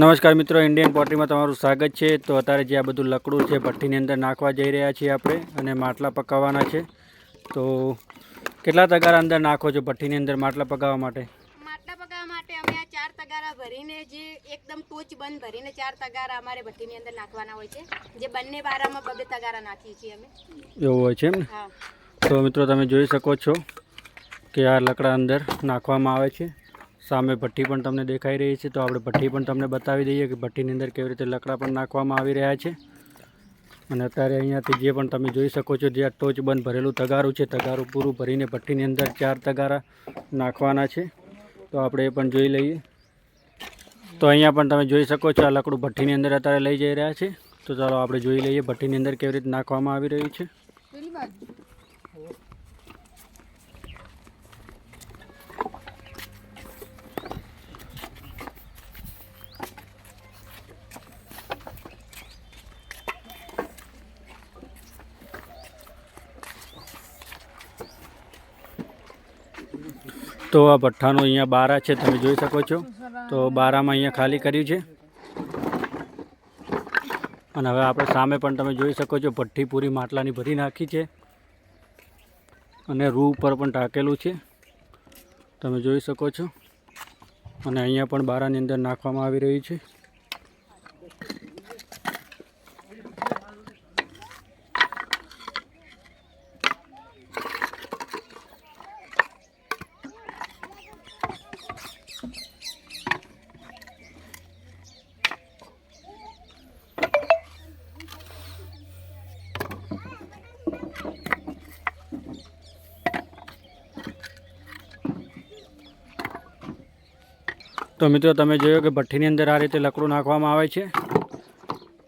નમસ્કાર મિત્રો ઇન્ડિયન પોટરીમાં તમારું સ્વાગત છે. તો અત્યારે જે આ બધું લકડું છે ભઠ્ઠીની અંદર નાખવા જઈ રહ્યા છીએ આપણે અને માટલા પકાવવાના છે. તો કેટલા તગારા અંદર નાખો છો ભઠ્ઠીની અંદર માટલા પકાવવા માટે? માટલા પકાવવા માટે અમે આ ચાર તગારા ભરીને જે એકદમ ટોચ બંધ ભરીને ચાર તગારા અમારે ભઠ્ઠીની અંદર નાખવાના હોય છે. જે બંને બારામાં બબે તગારા નાખીએ છીએ અમે. એવું હોય છે એમ હા. તો મિત્રો તમે જોઈ શકો છો કે આ લકડા અંદર નાખવામાં આવે છે. સામે ભઠ્ઠી પણ તમને દેખાઈ રહી છે. તો આપણે ભઠ્ઠી પણ તમને બતાવી દઈએ કે ભઠ્ઠીની અંદર કેવી રીતે લકડા પણ નાખવામાં આવી રહ્યા છે. અને અત્યારે અહીંયાથી જે પણ તમે જોઈ શકો છો, જે આ ટોચ બંધ ભરેલું તગારું છે, તગારું પૂરું ભરીને ભઠ્ઠીની અંદર ચાર તગારા નાખવાના છે. તો આપણે એ પણ જોઈ લઈએ. તો અહીંયા પણ તમે જોઈ શકો છો, આ લકડું ભઠ્ઠીની અંદર અત્યારે લઈ જઈ રહ્યા છે. તો ચાલો આપણે જોઈ લઈએ ભઠ્ઠીની અંદર કેવી રીતે નાખવામાં આવી રહ્યું છે. તો આ ભઠ્ઠાનું અહીંયા બારા છે, તમે જોઈ શકો છો. તો બારામાં અહીંયા ખાલી કર્યું છે. અને હવે આપણે સામે પણ તમે જોઈ શકો છો, ભઠ્ઠી પૂરી માટલાની ભરી નાખી છે. અને રૂ ઉપર પણ ટાંકેલું છે. તમે જોઈ શકો છો. અને અહીંયા પણ બારાની અંદર નાખવામાં આવી રહ્યું છે. તો મિત્રો, તમે જોયું કે ભઠ્ઠીની અંદર આ રીતે લકડું નાખવામાં આવે છે.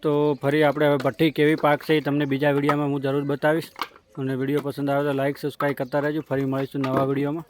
તો ફરી આપણે હવે ભઠ્ઠી કેવી પાક છે એ તમને બીજા વિડીયોમાં હું જરૂર બતાવીશ. અને વીડિયો પસંદ આવે તો લાઇક સબસ્ક્રાઈબ કરતા રહેજો. ફરી મળીશું નવા વિડીયોમાં.